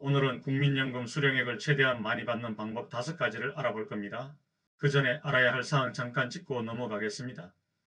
오늘은 국민연금 수령액을 최대한 많이 받는 방법 5가지를 알아볼 겁니다. 그 전에 알아야 할 사항 잠깐 짚고 넘어가겠습니다.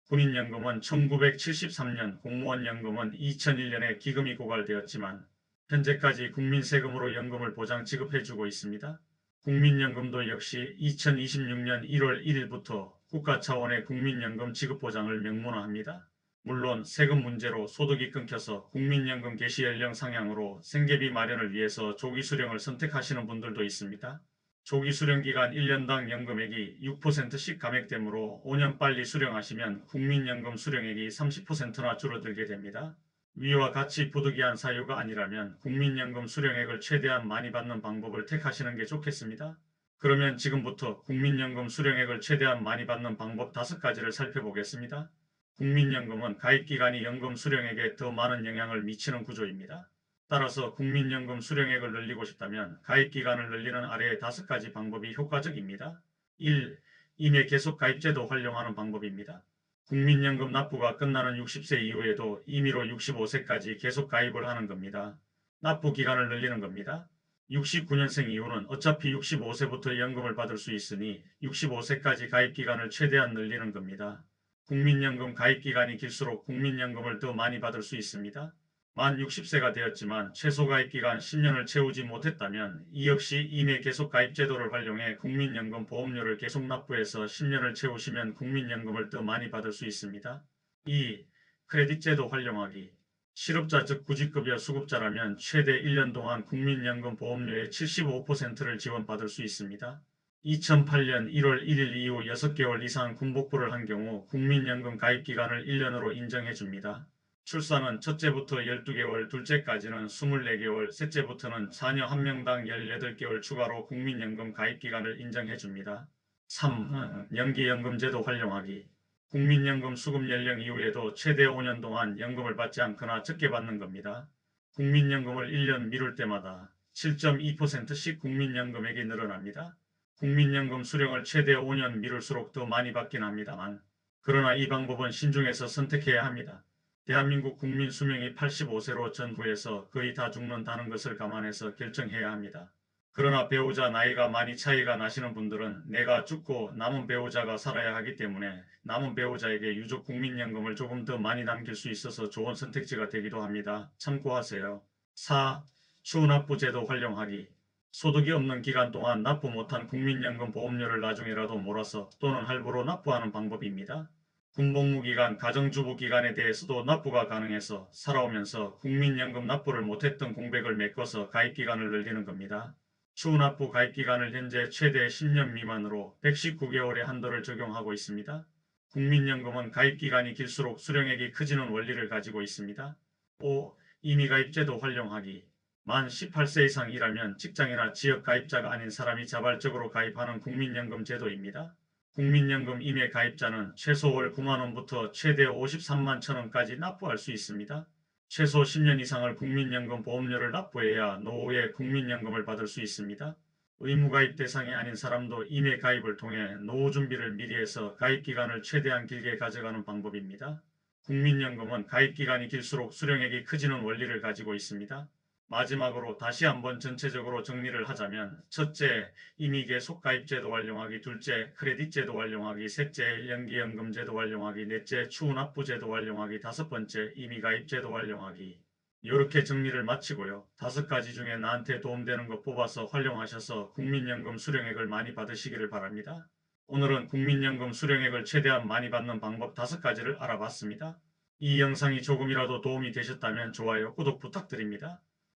군인연금은 1973년, 공무원연금은 2001년에 기금이 고갈되었지만 현재까지 국민 세금으로 연금을 보장 지급해주고 있습니다. 국민연금도 역시 2026년 1월 1일부터 국가 차원의 국민연금 지급 보장을 명문화합니다. 물론 세금 문제로 소득이 끊겨서 국민연금 개시 연령 상향으로 생계비 마련을 위해서 조기 수령을 선택하시는 분들도 있습니다. 조기 수령 기간 1년당 연금액이 6%씩 감액되므로 5년 빨리 수령하시면 국민연금 수령액이 30%나 줄어들게 됩니다. 위와 같이 부득이한 사유가 아니라면 국민연금 수령액을 최대한 많이 받는 방법을 택하시는 게 좋겠습니다. 그러면 지금부터 국민연금 수령액을 최대한 많이 받는 방법 5가지를 살펴보겠습니다. 국민연금은 가입기간이 연금 수령액에 더 많은 영향을 미치는 구조입니다. 따라서 국민연금 수령액을 늘리고 싶다면 가입기간을 늘리는 아래의 5가지 방법이 효과적입니다. 1. 임의 계속 가입제도 활용하는 방법입니다. 국민연금 납부가 끝나는 60세 이후에도 임의로 65세까지 계속 가입을 하는 겁니다. 납부 기간을 늘리는 겁니다. 69년생 이후는 어차피 65세부터 연금을 받을 수 있으니 65세까지 가입 기간을 최대한 늘리는 겁니다. 국민연금 가입 기간이 길수록 국민연금을 더 많이 받을 수 있습니다. 만 60세가 되었지만 최소 가입 기간 10년을 채우지 못했다면 이 역시 임의 계속 가입 제도를 활용해 국민연금 보험료를 계속 납부해서 10년을 채우시면 국민연금을 더 많이 받을 수 있습니다. 2. 크레딧 제도 활용하기 실업자 즉 구직급여 수급자라면 최대 1년 동안 국민연금 보험료의 75%를 지원받을 수 있습니다. 2008년 1월 1일 이후 6개월 이상 군복부를 한 경우 국민연금 가입기간을 1년으로 인정해 줍니다. 출산은 첫째부터 12개월, 둘째까지는 24개월, 셋째부터는 자녀 1명당 18개월 추가로 국민연금 가입기간을 인정해 줍니다. 3. 연기연금제도 활용하기 국민연금 수급 연령 이후에도 최대 5년 동안 연금을 받지 않거나 적게 받는 겁니다. 국민연금을 1년 미룰 때마다 7.2%씩 국민연금액이 늘어납니다. 국민연금 수령을 최대 5년 미룰수록 더 많이 받긴 합니다만 그러나 이 방법은 신중해서 선택해야 합니다. 대한민국 국민 수명이 85세로 전후에서 거의 다 죽는다는 것을 감안해서 결정해야 합니다. 그러나 배우자 나이가 많이 차이가 나시는 분들은 내가 죽고 남은 배우자가 살아야 하기 때문에 남은 배우자에게 유족 국민연금을 조금 더 많이 남길 수 있어서 좋은 선택지가 되기도 합니다. 참고하세요. 4. 추납부제도 활용하기 소득이 없는 기간 동안 납부 못한 국민연금 보험료를 나중에라도 몰아서 또는 할부로 납부하는 방법입니다. 군복무 기간, 가정주부 기간에 대해서도 납부가 가능해서 살아오면서 국민연금 납부를 못했던 공백을 메꿔서 가입기간을 늘리는 겁니다. 추납부 가입기간을 현재 최대 10년 미만으로 119개월의 한도를 적용하고 있습니다. 국민연금은 가입기간이 길수록 수령액이 커지는 원리를 가지고 있습니다. 5. 임의가입제도 활용하기 만 18세 이상 일하면 직장이나 지역 가입자가 아닌 사람이 자발적으로 가입하는 국민연금 제도입니다. 국민연금 임의 가입자는 최소 월 9만원부터 최대 53만 천원까지 납부할 수 있습니다. 최소 10년 이상을 국민연금 보험료를 납부해야 노후에 국민연금을 받을 수 있습니다. 의무가입 대상이 아닌 사람도 임의 가입을 통해 노후 준비를 미리 해서 가입기간을 최대한 길게 가져가는 방법입니다. 국민연금은 가입기간이 길수록 수령액이 커지는 원리를 가지고 있습니다. 마지막으로 다시 한번 전체적으로 정리를 하자면 첫째, 임의계속 가입제도 활용하기 둘째, 크레딧제도 활용하기 셋째, 연기연금제도 활용하기 넷째, 추납부제도 활용하기 다섯 번째, 임의가입제도 활용하기 이렇게 정리를 마치고요. 다섯 가지 중에 나한테 도움되는 것 뽑아서 활용하셔서 국민연금 수령액을 많이 받으시기를 바랍니다. 오늘은 국민연금 수령액을 최대한 많이 받는 방법 다섯 가지를 알아봤습니다. 이 영상이 조금이라도 도움이 되셨다면 좋아요, 구독 부탁드립니다.